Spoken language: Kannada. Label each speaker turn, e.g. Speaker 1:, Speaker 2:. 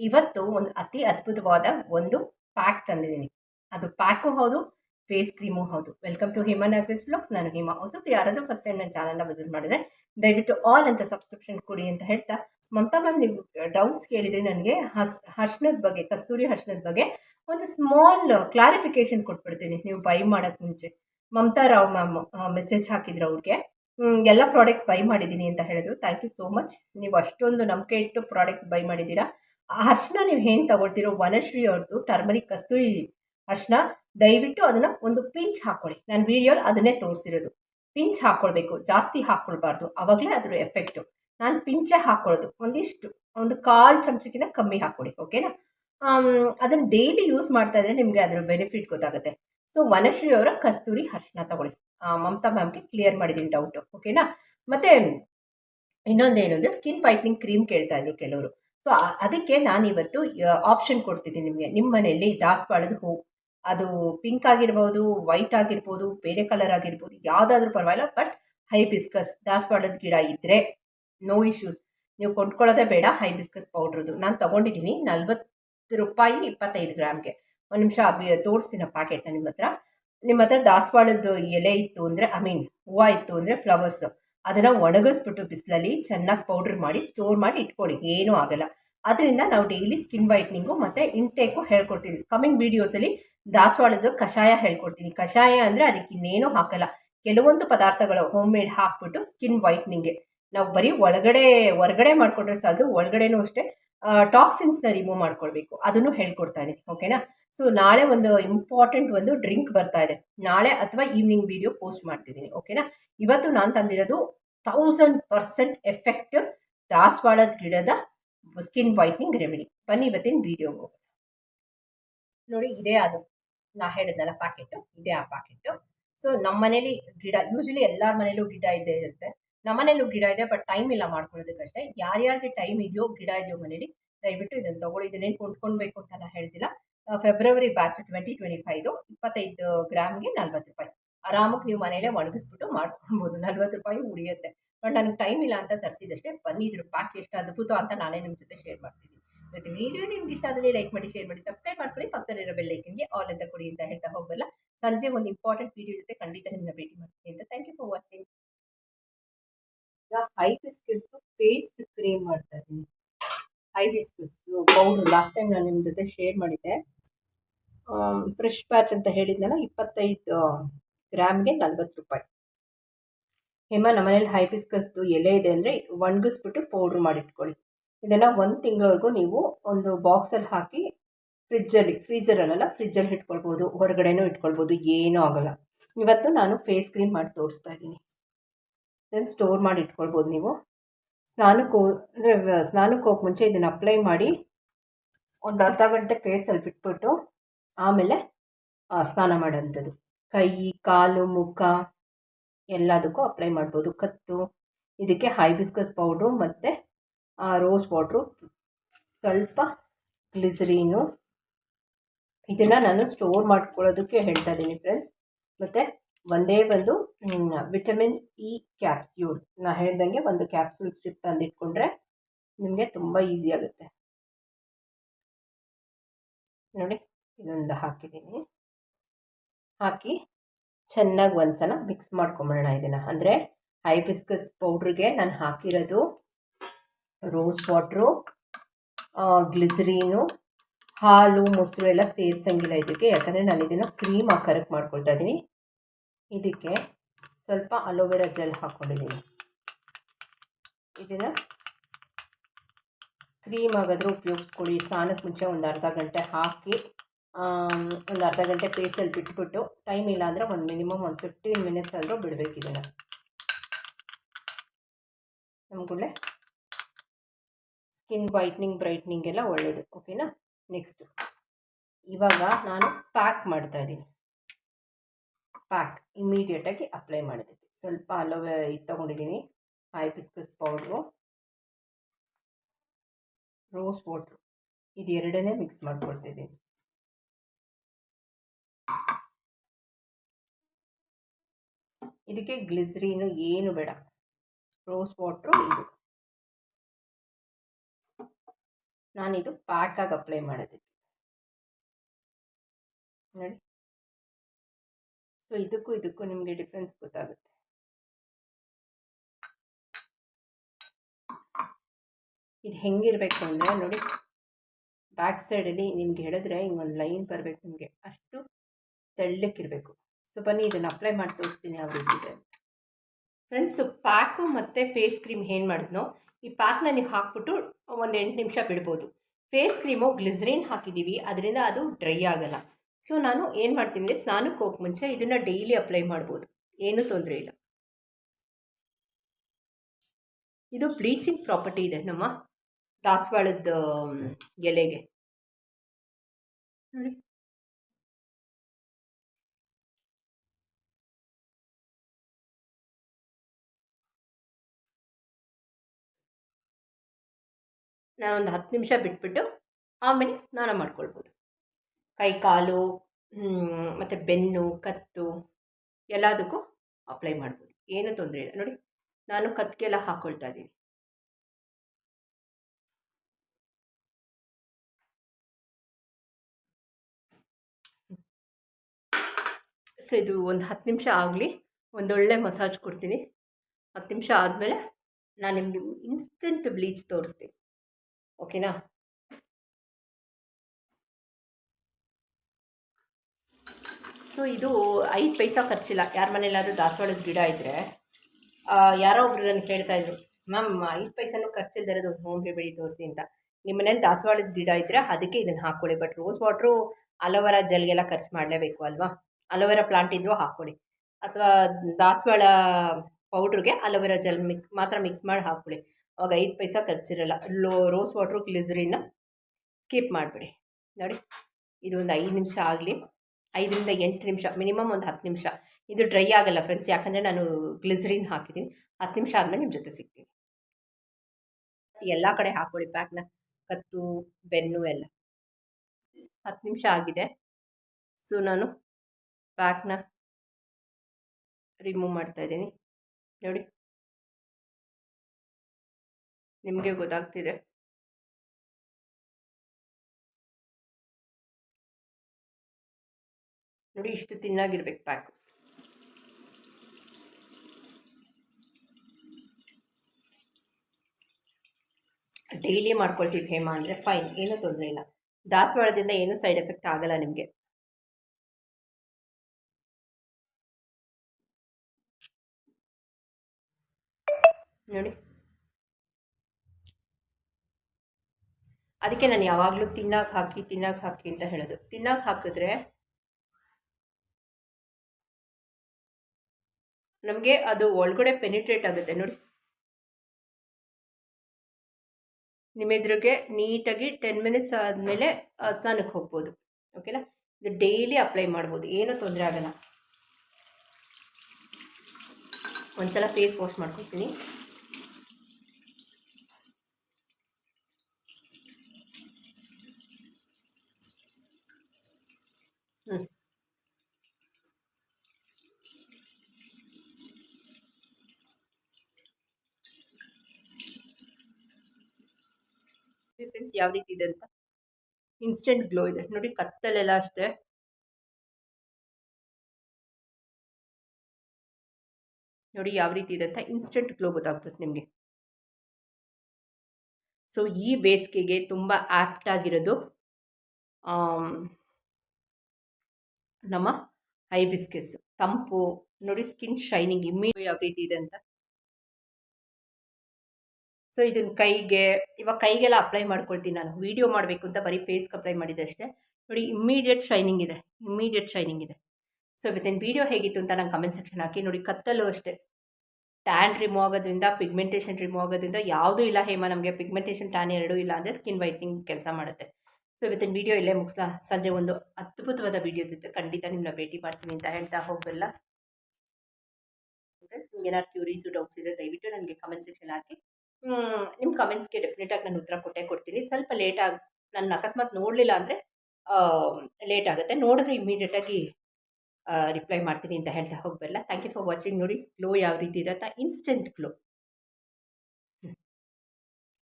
Speaker 1: ಇವತ್ತು ಒಂದು ಅತಿ ಅದ್ಭುತವಾದ ಒಂದು ಪ್ಯಾಕ್ ತಂದಿದ್ದೀನಿ. ಅದು ಪ್ಯಾಕು ಹೌದು, ಫೇಸ್ ಕ್ರೀಮು ಹೌದು. Welcome to Hima Nagri's blogs. ನಾನು ಹಿಮಾ ಹೊಸದು ಯಾರಾದರೂ ಫಸ್ಟ್ ಟೈಮ್ ನನ್ನ ಚಾನಲ್ನ ವಿಸಿಟ್ ಮಾಡಿದರೆ ದಯವಿಟ್ಟು ಆಲ್ ಅಂತ ಸಬ್ಸ್ಕ್ರಿಪ್ಷನ್ ಕೊಡಿ ಅಂತ ಹೇಳ್ತಾ, ಮಮತಾ ಮ್ಯಾಮ್ ನೀವು ಡೌಟ್ಸ್ ಕೇಳಿದರೆ ನನಗೆ ಹಸ್ ಹರ್ಷಣದ ಬಗ್ಗೆ, ಕಸ್ತೂರಿ ಹರ್ಷಣದ ಬಗ್ಗೆ ಒಂದು ಸ್ಮಾಲ್ ಕ್ಲಾರಿಫಿಕೇಶನ್ ಕೊಟ್ಬಿಡ್ತೀನಿ. ನೀವು ಬೈ ಮಾಡೋಕ್ಕೆ ಮುಂಚೆ. ಮಮತಾ ರಾವ್ ಮ್ಯಾಮ್ ಮೆಸೇಜ್ ಹಾಕಿದ್ರು ಅವ್ರಿಗೆ. ಎಲ್ಲ ಪ್ರಾಡಕ್ಟ್ಸ್ ಬೈ ಮಾಡಿದ್ದೀನಿ ಅಂತ ಹೇಳಿದ್ರು. Thank you so much. ನೀವು ಅಷ್ಟೊಂದು ನಂಬಿಕೆ ಇಟ್ಟು ಪ್ರಾಡಕ್ಟ್ಸ್ ಬೈ ಮಾಡಿದ್ದೀರಾ? ಅರ್ಶಿನ ನೀವು ಏನು ತಗೊಳ್ತಿರೋ ವನಶ್ರೀ ಅವ್ರದ್ದು ಟರ್ಮರಿಕ್ ಕಸ್ತೂರಿ ಅರ್ಶಿನ, ದಯವಿಟ್ಟು ಅದನ್ನು ಒಂದು ಪಿಂಚ್ ಹಾಕ್ಕೊಳ್ಳಿ ನಾನು ವೀಡಿಯೋಲಿ ಅದನ್ನೇ ತೋರಿಸಿರೋದು. ಪಿಂಚ್ ಹಾಕ್ಕೊಳ್ಬೇಕು ಜಾಸ್ತಿ ಹಾಕ್ಕೊಳ್ಬಾರ್ದು ಆವಾಗಲೇ ಅದ್ರ ಎಫೆಕ್ಟು. ನಾನು ಪಿಂಚೆ ಹಾಕ್ಕೊಳ್ಳೋದು ಒಂದಿಷ್ಟು, ಒಂದು ಕಾಲು ಚಮಚಕ್ಕಿಂತ ಕಮ್ಮಿ ಹಾಕ್ಕೊಳ್ಳಿ ಓಕೆನಾ? ಅದನ್ನು ಡೈಲಿ ಯೂಸ್ ಮಾಡ್ತಾ ಇದ್ರೆ ನಿಮಗೆ ಅದರ ಬೆನಿಫಿಟ್ ಗೊತ್ತಾಗುತ್ತೆ. ಸೊ, ವನಶ್ರೀ ಅವರ ಕಸ್ತೂರಿ ಅರ್ಶಿನ ತಗೊಳ್ಳಿ. ಮಮತಾ ಮ್ಯಾಮ್ಗೆ ಕ್ಲಿಯರ್ ಮಾಡಿದ್ದೀನಿ ಡೌಟು, ಓಕೆನಾ? ಮತ್ತು ಇನ್ನೊಂದೇನು ಅಂದರೆ, ಸ್ಕಿನ್ ವೈಟ್ನಿಂಗ್ ಕ್ರೀಮ್ ಕೇಳ್ತಾ ಇದ್ರು ಕೆಲವರು. ಸೊ ಅದಕ್ಕೆ ನಾನಿವತ್ತು ಆಪ್ಷನ್ ಕೊಡ್ತಿದ್ದೀನಿ ನಿಮಗೆ. ನಿಮ್ಮ ಮನೆಯಲ್ಲಿ ದಾಸವಾಳದ ಹೂ. ಅದು ಪಿಂಕ್ ಆಗಿರ್ಬೋದು ವೈಟ್ ಆಗಿರ್ಬೋದು, ಬೇರೆ ಕಲರ್ ಆಗಿರ್ಬೋದು, ಯಾವುದಾದ್ರೂ ಪರವಾಗಿಲ್ಲ. ಬಟ್ ಹೈಬಿಸ್ಕಸ್ ದಾಸವಾಳದ ಗಿಡ ಇದ್ದರೆ ನೋ ಇಶ್ಯೂಸ್ ನೀವು ಕೊಂಡ್ಕೊಳ್ಳೋದೇ ಬೇಡ ಹೈಬಿಸ್ಕಸ್ ಪೌಡ್ರದು ನಾನು ತೊಗೊಂಡಿದ್ದೀನಿ, ನಲ್ವತ್ತು ರೂಪಾಯಿ ಇಪ್ಪತ್ತೈದು ಗ್ರಾಮ್ಗೆ. ಒಂದು ನಿಮಿಷ ಅಭಿ, ತೋರಿಸ್ತೀನಿ ಪ್ಯಾಕೆಟ್ನ ನಿಮ್ಮ ಹತ್ರ ನಿಮ್ಮ ಹತ್ರ ದಾಸವಾಳದ ಎಲೆ ಇತ್ತು ಅಂದರೆ ಐ ಮೀನ್ ಹೂವು ಇತ್ತು ಅಂದರೆ ಫ್ಲವರ್ಸ್ ಅದನ್ನು ಒಣಗಿಸ್ಬಿಟ್ಟು ಬಿಸಿಲಲ್ಲಿ ಚೆನ್ನಾಗಿ ಪೌಡ್ರ್ ಮಾಡಿ ಸ್ಟೋರ್ ಮಾಡಿ ಇಟ್ಕೊಳ್ಳಿ. ಏನೂ ಆಗಲ್ಲ. ಅದರಿಂದ ನಾವು ಡೈಲಿ ಸ್ಕಿನ್ ವೈಟ್ನಿಂಗು ಮತ್ತು ಇಂಟೇಕು ಹೇಳ್ಕೊಡ್ತೀವಿ. ಕಮಿಂಗ್ ವೀಡಿಯೋಸಲ್ಲಿ ದಾಸವಾಳದ ಕಷಾಯ ಹೇಳ್ಕೊಡ್ತೀನಿ. ಕಷಾಯ ಅಂದರೆ ಅದಕ್ಕೆ ಇನ್ನೇನು ಹಾಕಲ್ಲ. ಕೆಲವೊಂದು ಪದಾರ್ಥಗಳು ಹೋಮ್ ಮೇಡ್ ಹಾಕ್ಬಿಟ್ಟು ಸ್ಕಿನ್ ವೈಟ್ನಿಂಗ್ಗೆ ನಾವು ಬರೀ ಒಳಗಡೆ, ಹೊರಗಡೆ ಮಾಡಿಕೊಂಡ್ರೆ ಸಾಲದು, ಒಳಗಡೆನೂ ಅಷ್ಟೇ ಟಾಕ್ಸಿನ್ಸ್ನ ರಿಮೂವ್ ಮಾಡ್ಕೊಳ್ಬೇಕು. ಅದನ್ನು ಹೇಳ್ಕೊಡ್ತಾ ಓಕೆನಾ ಸೊ ನಾಳೆ ಒಂದು ಇಂಪಾರ್ಟೆಂಟ್ ಒಂದು ಡ್ರಿಂಕ್ ಬರ್ತಾ ಇದೆ. ನಾಳೆ ಅಥವಾ ಈವ್ನಿಂಗ್ ವಿಡಿಯೋ ಪೋಸ್ಟ್ ಮಾಡ್ತಿದ್ದೀನಿ ಓಕೆನಾ ಇವತ್ತು ನಾನು ತಂದಿರೋದು ಥೌಸಂಡ್ ಪರ್ಸೆಂಟ್ ಎಫೆಕ್ಟ್ ದಾಸವಾಳದ ಗಿಡದ ಸ್ಕಿನ್ ವೈಟ್ನಿಂಗ್ ರೆಮಿಡಿ ಬನ್ನಿ ಇವತ್ತಿನ ವಿಡಿಯೋ ನೋಡಿ, ಇದೇ ಅದು ನಾ ಹೇಳಿದ್ನಲ್ಲ ಪ್ಯಾಕೆಟು ಇದೇ ಆ ಪ್ಯಾಕೆಟು ಸೊ ನಮ್ಮ ಮನೇಲಿ ಗಿಡ ಯೂಶಲಿ ಎಲ್ಲರ ಮನೇಲೂ ಗಿಡ ಇದ್ದೇ ಇರುತ್ತೆ. ನಮ್ಮ ಮನೇಲೂ ಗಿಡ ಇದೆ ಬಟ್ ಟೈಮ್ ಇಲ್ಲ ಮಾಡ್ಕೊಳ್ಳೋದಕ್ಕಷ್ಟೇ. ಯಾರ್ಯಾರಿಗೆ ಟೈಮ್ ಇದೆಯೋ, ಗಿಡ ಇದೆಯೋ ಮನೇಲಿ, ದಯವಿಟ್ಟು ಇದನ್ನು ತೊಗೊಳ್ಳಿ, ಇದನ್ನೇನು ಕೊಂಡ್ಕೊಳ್ಬೇಕು ಅಂತ ನಾನು ಹೇಳ್ತಿಲ್ಲ February batch twenty twenty five ಇಪ್ಪತ್ತೈದು ಗ್ರಾಮ್ಗೆ ನಲ್ವತ್ತು ರೂಪಾಯಿ. ಆರಾಮಾಗಿ ನೀವು ಮನೆಯಲ್ಲೇ ಒಣಗಿಸ್ಬಿಟ್ಟು ಮಾಡ್ಕೊಳ್ಬೋದು. ನಲ್ವತ್ತು ರೂಪಾಯಿ ಉಳಿಯುತ್ತೆ. ಬಟ್ ನನಗೆ ಟೈಮ್ ಇಲ್ಲ ಅಂತ ತರಿಸಿದಷ್ಟೇ ಬನ್ನಿ ಇದ್ರ ಪ್ಯಾಕ್ ಎಷ್ಟು ಅದ್ಭುತ ಅಂತ ನಾನೇ ನಿಮ್ಮ ಜೊತೆ ಶೇರ್ ಮಾಡ್ತೀನಿ. ಮತ್ತು ವಿಡಿಯೋ ನಿಮ್ಗೆ ಇಷ್ಟ ಆದರೆ ಲೈಕ್ ಮಾಡಿ ಶೇರ್ ಮಾಡಿ ಸಬ್ಸ್ಕ್ರೈಬ್ ಮಾಡ್ಕೊಳ್ಳಿ. ಪಕ್ಕದಲ್ಲಿರೋ ಬೆಲ್ಲೈಕನ್ಗೆ ಆಲ್ ಅಂತ ಕೊಡಿ ಅಂತ ಹೇಳ್ತಾ ಹೋಗಲ್ಲ ಸಂಜೆ ಒಂದು ಇಂಪಾರ್ಟೆಂಟ್ ವಿಡಿಯೋ ಜೊತೆ ಖಂಡಿತ ನಿಮ್ಮನ್ನ ಭೇಟಿ ಮಾಡ್ತೀನಿ ಅಂತ ಥ್ಯಾಂಕ್ ಯು ಫಾರ್ ವಾಚಿಂಗ್ ಈಗ ಬಿಸ್ಕಿಸ್ದು ಫೇಸ್ ಕ್ರೀಮ್ ಮಾಡ್ತಾ ಇದ್ದೀನಿ. ಹೈಬಿಸ್ಕಸ್ ಪೌಡ್ರ್ ಲಾಸ್ಟ್ ಟೈಮ್ ನಾನು ನಿಮ್ಮ ಜೊತೆ ಶೇರ್ ಮಾಡಿದ್ದೆ. ಫ್ರೆಶ್ ಬ್ಯಾಚ್ ಅಂತ ಹೇಳಿದ್ನಲ್ಲ, ಇಪ್ಪತ್ತೈದು ಗ್ರಾಮ್ಗೆ ನಲ್ವತ್ತು ರೂಪಾಯಿ. ಹೇಮ, ನಮ್ಮನೇಲಿ ಹೈಬಿಸ್ಕಸ್ದು ಎಲೆ ಇದೆ ಅಂದರೆ ಒಣಗಿಸ್ಬಿಟ್ಟು ಪೌಡ್ರ್ ಮಾಡಿಟ್ಕೊಳ್ಳಿ. ಇದನ್ನು ಒಂದು ತಿಂಗಳವರೆಗೂ ನೀವು ಒಂದು ಬಾಕ್ಸಲ್ಲಿ ಹಾಕಿ ಫ್ರಿಜ್ಜಲ್ಲಿ ಫ್ರೀಝರಲ್ಲೆಲ್ಲ ಫ್ರಿಜ್ಜಲ್ಲಿ ಇಟ್ಕೊಳ್ಬೋದು, ಹೊರಗಡೆನೂ ಇಟ್ಕೊಳ್ಬೋದು, ಏನೂ ಆಗೋಲ್ಲ. ಇವತ್ತು ನಾನು ಫೇಸ್ ಕ್ರೀಮ್ ಮಾಡಿ ತೋರಿಸ್ತಾ ಇದ್ದೀನಿ. ಇದನ್ನು ಸ್ಟೋರ್ ಮಾಡಿ ಇಟ್ಕೊಳ್ಬೋದು ನೀವು. ಸ್ನಾನಕ್ಕೆ, ಅಂದರೆ ಸ್ನಾನಕ್ಕೆ ಹೋಗಿ ಮುಂಚೆ ಇದನ್ನು ಅಪ್ಲೈ ಮಾಡಿ ಒಂದು ಅರ್ಧ ಗಂಟೆ ಫೇಸಲ್ಲಿ ಬಿಟ್ಬಿಟ್ಟು ಆಮೇಲೆ ಸ್ನಾನ ಮಾಡೋಂಥದ್ದು ಕೈ, ಕಾಲು, ಮುಖ ಎಲ್ಲದಕ್ಕೂ ಅಪ್ಲೈ ಮಾಡ್ಬೋದು. ಕತ್ತು, ಇದಕ್ಕೆ ಹೈಬಿಸ್ಕಸ್ ಪೌಡ್ರು ಮತ್ತು ರೋಸ್ ವಾಟ್ರು ಸ್ವಲ್ಪ ಗ್ಲಿಸರೀನು ಇದನ್ನು ನಾನು ಸ್ಟೋರ್ ಮಾಡ್ಕೊಳ್ಳೋದಕ್ಕೆ ಹೇಳ್ತಾ ಇದ್ದೀನಿ ಫ್ರೆಂಡ್ಸ್ ಮತ್ತು ಒಂದೇ ಒಂದು ವಿಟಮಿನ್ ಇ ಕ್ಯಾಪ್ಸ್ಯೂಲ್ ನಾ ಹೇಳ್ದಂಗೆ ಒಂದು ಕ್ಯಾಪ್ಸ್ಯೂಲ್ ಸ್ಟ್ರಿಪ್ ತಂದಿಟ್ಕೊಂಡ್ರೆ ನಿಮಗೆ ತುಂಬ ಈಸಿ ಆಗುತ್ತೆ. ನೋಡಿ. ಇದೊಂದು ಹಾಕಿದ್ದೀನಿ. ಹಾಕಿ ಚೆನ್ನಾಗಿ ಒಂದು ಸಲ ಮಿಕ್ಸ್ ಮಾಡ್ಕೊಂಬಿಡೋಣ ಇದನ್ನು. ಅಂದರೆ ಹೈಬಿಸ್ಕಸ್ ಪೌಡ್ರಿಗೆ ನಾನು ಹಾಕಿರೋದು ರೋಸ್ ವಾಟ್ರು ಗ್ಲಿಸರೀನು ಹಾಲು, ಮೊಸರು ಎಲ್ಲ ಸೇರಿಸಂಗಿಲ್ಲ ಇದಕ್ಕೆ. ಯಾಕಂದರೆ ನಾನು ಇದನ್ನು ಕ್ರೀಮ್ ಆಕಾರಕ್ಕೆ ಮಾಡ್ಕೊಳ್ತಾ ಇದ್ದೀನಿ ಇದಕ್ಕೆ ಸ್ವಲ್ಪ ಅಲೋವೆರಾ ಜೆಲ್ ಹಾಕ್ಕೊಂಡಿದ್ದೀನಿ ಇದನ್ನು ಕ್ರೀಮ್ ಆಗಾದರೂ ಉಪಯೋಗಿಸ್ಕೊಳ್ಳಿ. ಸ್ನಾನಕ್ಕೆ ಮುಂಚೆ ಒಂದು ಅರ್ಧ ಗಂಟೆ ಹಾಕಿ ಒಂದು ಅರ್ಧ ಗಂಟೆ ಪೇಸಲ್ಲಿ ಬಿಟ್ಬಿಟ್ಟು ಟೈಮ್ ಇಲ್ಲ ಅಂದರೆ ಒಂದು ಮಿನಿಮಮ್ ಒಂದು ಫಿಫ್ಟೀನ್ ಮಿನಿಟ್ಸ್ ಆದರೂ ಬಿಡಬೇಕು ಇದನ್ನು ಸ್ಕಿನ್ ವೈಟ್ನಿಂಗ್ ಬ್ರೈಟ್ನಿಂಗ್ ಎಲ್ಲ ಒಳ್ಳೆಯದು ಓಕೆನಾ ನೆಕ್ಸ್ಟು ಇವಾಗ ನಾನು ಪ್ಯಾಕ್ ಮಾಡ್ತಾ ಇದ್ದೀನಿ. ಪ್ಯಾಕ್ ಇಮಿಡಿಯೇಟಾಗಿ ಅಪ್ಲೈ ಮಾಡಿದ್ದೀನಿ. ಸ್ವಲ್ಪ ಅಲೋವೆ ಇದು ತೊಗೊಂಡಿದ್ದೀನಿ ಹೈಬಿಸ್ಕಸ್ ಪೌಡ್ರು ರೋಸ್ ವಾಟ್ರು ಇದು ಎರಡನೇ ಮಿಕ್ಸ್ ಮಾಡ್ಕೊಳ್ತಿದ್ದೀನಿ ಇದಕ್ಕೆ ಗ್ಲಿಸ್ರೀನು ಏನು ಬೇಡ. ರೋಸ್ ವಾಟ್ರು ಇದು. ನಾನಿದು ಪ್ಯಾಕಾಗಿ ಅಪ್ಲೈ ಮಾಡೋದಕ್ಕೆ ನೋಡಿ. ಸೊ, ಇದಕ್ಕೂ ಇದಕ್ಕೂ ನಿಮಗೆ ಡಿಫ್ರೆನ್ಸ್ ಗೊತ್ತಾಗುತ್ತೆ. ಇದು ಹೆಂಗಿರಬೇಕು ಅಂದರೆ ನೋಡಿ, ಬ್ಯಾಕ್ ಸೈಡಲ್ಲಿ ನಿಮ್ಗೆ ಹೇಳಿದ್ರೆ ಒಂದು ಲೈನ್ ಬರಬೇಕು ನಿಮಗೆ. ಅಷ್ಟು ತೆಳ್ಳಕ್ಕಿರಬೇಕು. ಸೊ ಬನ್ನಿ, ಇದನ್ನು ಅಪ್ಲೈ ಮಾಡಿ ತೋರಿಸ್ತೀನಿ ಯಾವ ರೀತಿ ಇದೆ ಫ್ರೆಂಡ್ಸು ಪ್ಯಾಕು ಮತ್ತು ಫೇಸ್ ಕ್ರೀಮ್ ಏನು ಮಾಡಿದ್ನೋ, ಈ ಪ್ಯಾಕ್ನ ನೀವು ಹಾಕ್ಬಿಟ್ಟು ಒಂದು ಎಂಟು ನಿಮಿಷ ಬಿಡ್ಬೋದು. ಫೇಸ್ ಕ್ರೀಮು ಗ್ಲಿಸ್ರಿನ್ ಹಾಕಿದ್ದೀವಿ ಅದರಿಂದ ಅದು ಡ್ರೈ ಆಗಲ್ಲ. ಸೊ ನಾನು ಏನು ಮಾಡ್ತೀನಿ ಅಂದರೆ ಸ್ನಾನಕ್ಕೆ ಹೋಗಿ ಮುಂಚೆ ಇದನ್ನು ಡೈಲಿ ಅಪ್ಲೈ ಮಾಡ್ಬೋದು. ಏನೂ ತೊಂದರೆ ಇಲ್ಲ. ಇದು ಬ್ಲೀಚಿಂಗ್ ಪ್ರಾಪರ್ಟಿ ಇದೆ ನಮ್ಮ ದಾಸವಾಳದ ಎಲೆಗೆ. ನೋಡಿ. ನಾನೊಂದು ಹತ್ತು ನಿಮಿಷ ಬಿಟ್ಬಿಟ್ಟು ಆಮೇಲೆ ಸ್ನಾನ ಮಾಡ್ಕೊಳ್ಬೋದು. ಕೈ ಕಾಲು ಮತ್ತು ಬೆನ್ನು, ಕತ್ತು ಎಲ್ಲದಕ್ಕೂ ಅಪ್ಲೈ ಮಾಡ್ಬೋದು. ಏನೂ ತೊಂದರೆ ಇಲ್ಲ. ನೋಡಿ, ನಾನು ಕತ್ತಿಗೆಲ್ಲ ಹಾಕ್ಕೊಳ್ತಾ ಇದ್ದೀನಿ. ಸೊ ಇದು ಒಂದು ಹತ್ತು ನಿಮಿಷ ಆಗಲಿ ಒಂದೊಳ್ಳೆ ಮಸಾಜ್ ಕೊಡ್ತೀನಿ. ಹತ್ತು ನಿಮಿಷ ಆದಮೇಲೆ ನಾನು ನಿಮಗೆ ಇನ್ಸ್ಟೆಂಟ್ ಬ್ಲೀಚ್ ತೋರಿಸ್ತೀನಿ. ಓಕೆನಾ? ಸೊ ಇದು ಐದು ಪೈಸಾ ಖರ್ಚಿಲ್ಲ. ಯಾರ ಮನೇಲಾದರೂ ದಾಸವಾಳದ ಗಿಡ ಇದ್ದರೆ ಯಾರೋ ಒಬ್ರು ನನಗೆ ಕೇಳ್ತಾಯಿದ್ರು ಮ್ಯಾಮ್, ಐದು ಪೈಸಾನು ಖರ್ಚಿಲ್ದಿರೋದು ಹೋಮ್ ರೆಮಿಡಿ ತೋರಿಸಿ ಅಂತ. ನಿಮ್ಮ ಮನೇಲಿ ದಾಸವಾಳದ ಗಿಡ ಇದ್ದರೆ ಅದಕ್ಕೆ ಇದನ್ನು ಹಾಕ್ಕೊಳ್ಳಿ but rose water aloe vera ಜೆಲ್ಗೆಲ್ಲ ಖರ್ಚು ಮಾಡಲೇಬೇಕು ಅಲ್ವಾ? ಅಲೋವೆರಾ ಪ್ಲಾಂಟ್ ಇದ್ದರೂ ಹಾಕ್ಕೊಳ್ಳಿ ಅಥವಾ ದಾಸವಾಳ ಪೌಡ್ರಿಗೆ ಅಲೋವೆರಾ ಜೆಲ್ ಮಿಕ್ಸ್, ಮಾತ್ರ ಮಿಕ್ಸ್ ಮಾಡಿ ಹಾಕ್ಕೊಳ್ಳಿ ಅವಾಗ ಐದು ಪೈಸಾ ಖರ್ಚಿರಲ್ಲ. ಲೋ ರೋಸ್ ವಾಟ್ರು ಗ್ಲಿಸರಿನ ಕೀಪ್ ಮಾಡಿಬಿಡಿ. ನೋಡಿ, ಇದು ಒಂದು ಐದು ನಿಮಿಷ ಆಗಲಿ. ಐದರಿಂದ ಎಂಟು ನಿಮಿಷ ಮಿನಿಮಮ್ ಒಂದು ಹತ್ತು ನಿಮಿಷ. ಇದು ಡ್ರೈ ಆಗಲ್ಲ ಫ್ರೆಂಡ್ಸ್ ಯಾಕಂದರೆ ನಾನು ಗ್ಲಿಸರಿನ್ ಹಾಕಿದ್ದೀನಿ. ಹತ್ತು ನಿಮಿಷ ಆದಮೇಲೆ ನಿಮ್ಮ ಜೊತೆ ಸಿಗ್ತೀನಿ. ಎಲ್ಲ ಕಡೆ ಹಾಕ್ಕೊಳ್ಳಿ ಪ್ಯಾಕ್ನ ಕತ್ತು, ಬೆನ್ನು ಎಲ್ಲ. ಹತ್ತು ನಿಮಿಷ ಆಗಿದೆ. ಸೊ ನಾನು ಪ್ಯಾಕ್ನ ರಿಮೂವ್ ಮಾಡ್ತಾಯಿದ್ದೀನಿ ನೋಡಿ. ನಿಮಗೆ ಗೊತ್ತಾಗ್ತಿದೆ. ನೋಡಿ ಇಷ್ಟು ತಿನ್ನಾಗಿರ್ಬೇಕು ಪ್ಯಾಕು ಡೈಲಿ ಮಾಡ್ಕೊಳ್ತೀವಿ ಹೇಮ ಅಂದರೆ ಫೈನ್, ಏನೂ ತೊಂದರೆ ಇಲ್ಲ. ದಾಸವಾಳದಿಂದ ಏನೂ ಸೈಡ್ ಎಫೆಕ್ಟ್ ಆಗಲ್ಲ ನಿಮಗೆ. ನೋಡಿ. ಅದಕ್ಕೆ ನಾನು ಯಾವಾಗಲೂ ತಿನ್ನಕ್ಕೆ ಹಾಕಿ ತಿನ್ನಕ್ಕೆ ಹಾಕಿ ಅಂತ ಹೇಳೋದು. ತಿನ್ನಕ್ಕೆ ಹಾಕಿದ್ರೆ ನಮಗೆ ಅದು ಒಳಗಡೆ ಪೆನಿಟ್ರೇಟ್ ಆಗುತ್ತೆ ನೋಡಿ. ನಿಮ್ಮೆದುರಿಗೆ ನೀಟಾಗಿ ಟೆನ್ ಮಿನಿಟ್ಸ್ ಆದಮೇಲೆ ಸ್ನಾನಕ್ಕೆ ಹೋಗ್ಬೋದು. ಓಕೆನಾ ಇದು ಡೈಲಿ ಅಪ್ಲೈ ಮಾಡ್ಬೋದು. ಏನೂ ತೊಂದರೆ ಆಗೋಲ್ಲ. ಒಂದ್ಸಲ ಫೇಸ್ ವಾಶ್ ಮಾಡ್ಕೊತೀನಿ. ಫ್ರೆಂಡ್ಸ್ ಯಾವ ರೀತಿ ಇದೆ ಅಂತ? ಇನ್ಸ್ಟೆಂಟ್ ಗ್ಲೋ ಇದೆ. ನೋಡಿ ಕತ್ತಲೆಲ್ಲ ಅಷ್ಟೇ. ನೋಡಿ ಯಾವ ರೀತಿ ಇದೆ ಅಂತ? ಇನ್ಸ್ಟೆಂಟ್ ಗ್ಲೋ ಗೊತ್ತಾಗ್ತದೆ ನಿಮಗೆ. ಸೊ ಈ ಬೇಸಿಗೆಗೆ ತುಂಬ ಆ್ಯಪ್ಟ್ ಆಗಿರೋದು ನಮ್ಮ ಹೈಬಿಸ್ಕೆಸ್ ತಂಪು, ನೋಡಿ ಸ್ಕಿನ್ ಶೈನಿಂಗ್ ಇಮ್ಮಿ ಯಾವ ರೀತಿ ಇದೆ ಅಂತ? ಸೊ ಇದನ್ನ ಕೈಗೆ, ಇವಾಗ ಕೈಗೆಲ್ಲ ಅಪ್ಲೈ ಮಾಡ್ಕೊಳ್ತೀನಿ ನಾನು. ವೀಡಿಯೋ ಮಾಡಬೇಕು ಅಂತ ಬರೀ ಫೇಸ್ಗೆ ಅಪ್ಲೈ ಮಾಡಿದೆ ಅಷ್ಟೇ ನೋಡಿ ಇಮ್ಮಿಡಿಯೇಟ್ ಶೈನಿಂಗ್ ಇದೆ. ಇಮ್ಮಿಡಿಯೇಟ್ ಶೈನಿಂಗ್ ಇದೆ. ಸೊ ಇವತ್ತಿನ ವೀಡಿಯೋ ಹೇಗಿತ್ತು ಅಂತ ನಾನು ಕಮೆಂಟ್ ಸೆಕ್ಷನ್ ಹಾಕಿ. ನೋಡಿ, ಕತ್ತಲು ಅಷ್ಟೇ. ಟ್ಯಾನ್ ರಿಮೂವ್ ಆಗೋದ್ರಿಂದ ಪಿಗ್ಮೆಂಟೇಷನ್ ರಿಮೂವ್ ಆಗೋದ್ರಿಂದ ಯಾವುದೂ ಇಲ್ಲ ಹೇಮ ನಮಗೆ. ಪಿಗ್ಮೆಂಟೇಷನ್ ಟ್ಯಾನ್ ಎರಡೂ ಇಲ್ಲ ಅಂದರೆ ಸ್ಕಿನ್ ವೈಟ್ನಿಂಗ್ ಕೆಲಸ ಮಾಡುತ್ತೆ. ಸೊ ಇವತ್ತಿನ ವೀಡಿಯೋ ಇಲ್ಲೇ ಮುಗಿಸ್ಲಾ. ಸಂಜೆ ಒಂದು ಅದ್ಭುತವಾದ ವೀಡಿಯೋ ಜೊತೆ ಖಂಡಿತ ನಿಮ್ಮನ್ನ ಭೇಟಿ ಮಾಡ್ತೀನಿ ಅಂತ ಹೇಳ್ತಾ ಹೋಗಲ್ಲ ಏನಾದ್ರು ಕ್ಯೂರೀಸು ಡೌಟ್ಸ್ ಇದೆ ದಯವಿಟ್ಟು ನನಗೆ ಕಮೆಂಟ್ ಸೆಕ್ಷನ್ ಹಾಕಿ. ನಿಮ್ಮ ಕಮೆಂಟ್ಸ್ಗೆ ಡೆಫಿನೆಟಾಗಿ ನಾನು ಉತ್ತರ ಕೊಟ್ಟೇ ಕೊಡ್ತೀನಿ. ಸ್ವಲ್ಪ ಲೇಟಾಗಿ ನನ್ನ ಅಕಸ್ಮಾತ್ ನೋಡಲಿಲ್ಲ ಅಂದರೆ ಲೇಟ್ ಆಗುತ್ತೆ. ನೋಡಿದ್ರೆ ಇಮ್ಮಿಡಿಯೇಟಾಗಿ ರಿಪ್ಲೈ ಮಾಡ್ತೀನಿ ಅಂತ ಹೇಳ್ತಾ ಹೋಗಬಲ್ಲ ಥ್ಯಾಂಕ್ ಯು ಫಾರ್ ವಾಚಿಂಗ್ ನೋಡಿ ಗ್ಲೋ ಯಾವ ರೀತಿ ಇದೆ ಅಂತ ಇನ್ಸ್ಟೆಂಟ್ ಗ್ಲೋ